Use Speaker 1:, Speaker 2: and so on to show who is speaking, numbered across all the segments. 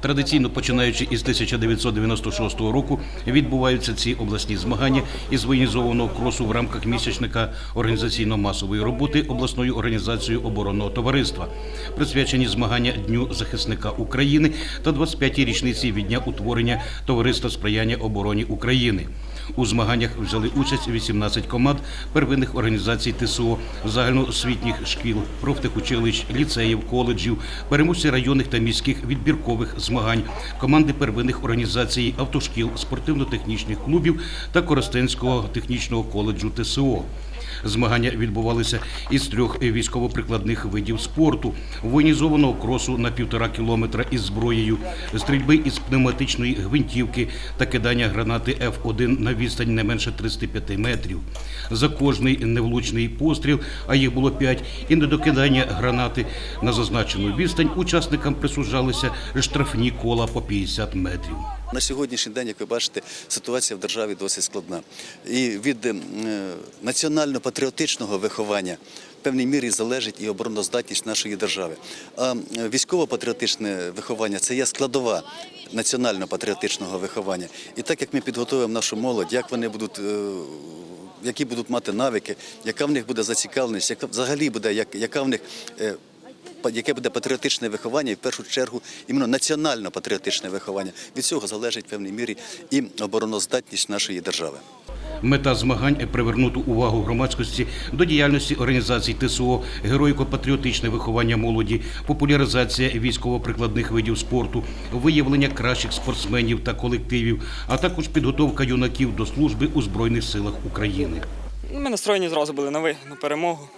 Speaker 1: Традиційно починаючи із 1996 року відбуваються ці обласні змагання із воєнізованого кросу в рамках місячника організаційно-масової роботи обласною організацією оборонного товариства, присвячені змагання Дню захисника України та 25-й річниці від дня утворення товариства сприяння обороні України. У змаганнях взяли участь 18 команд первинних організацій ТСО, загальноосвітніх шкіл, профтехучилищ, ліцеїв, коледжів, переможці районних міських відбіркових змагань, команди первинних організацій автошкіл, спортивно-технічних клубів та Коростенського технічного коледжу ТСО. Змагання відбувалися із трьох військово-прикладних видів спорту: воєнізованого кросу на півтора кілометра із зброєю, стрільби із пневматичної гвинтівки та кидання гранати Ф1 на відстань не менше 35 метрів. За кожний невлучний постріл, а їх було п'ять, і недокидання гранати на зазначену відстань учасникам присуджалися штрафні кола по 50 метрів.
Speaker 2: На сьогоднішній день, як ви бачите, ситуація в державі досить складна. І від е, національно-патріотичного виховання в певній мірі залежить і обороноздатність нашої держави. А військово-патріотичне виховання це є складова національно-патріотичного виховання. І так як ми підготуємо нашу молодь, як вони будуть. е, Які будуть мати навики, яка в них буде зацікавленість, яка взагалі буде, як- яка в них е, яке буде патріотичне виховання, і в першу чергу іменно національно-патріотичне виховання. Від цього залежить в певній мірі і обороноздатність нашої держави.
Speaker 1: Мета змагань привернути увагу громадськості до діяльності організацій ТСО, героїко-патріотичне виховання молоді, популяризація військово-прикладних видів спорту, виявлення кращих спортсменів та колективів, а також підготовка юнаків до служби у Збройних силах України.
Speaker 3: Ми настроєні зразу були на ви, на перемогу.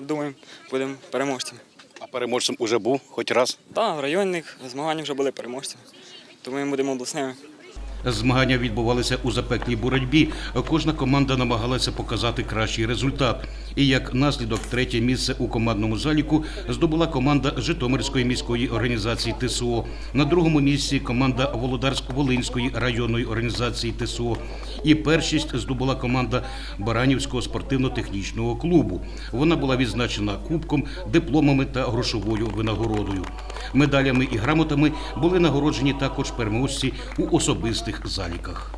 Speaker 3: Думаємо, будемо переможцями.
Speaker 1: Переможцем уже був хоч раз.
Speaker 3: Так, в районних змаганнях вже були переможцями. Тому ми будемо обласними.
Speaker 1: Змагання відбувалися у запеклій боротьбі. Кожна команда намагалася показати кращий результат. І як наслідок, третє місце у командному заліку здобула команда Житомирської міської організації ТСО. На другому місці команда Володарсько-Волинської районної організації ТСО. І першість здобула команда Баранівського спортивно-технічного клубу. Вона була відзначена кубком, дипломами та грошовою винагородою. Медалями і грамотами були нагороджені також переможці у особистих заліках.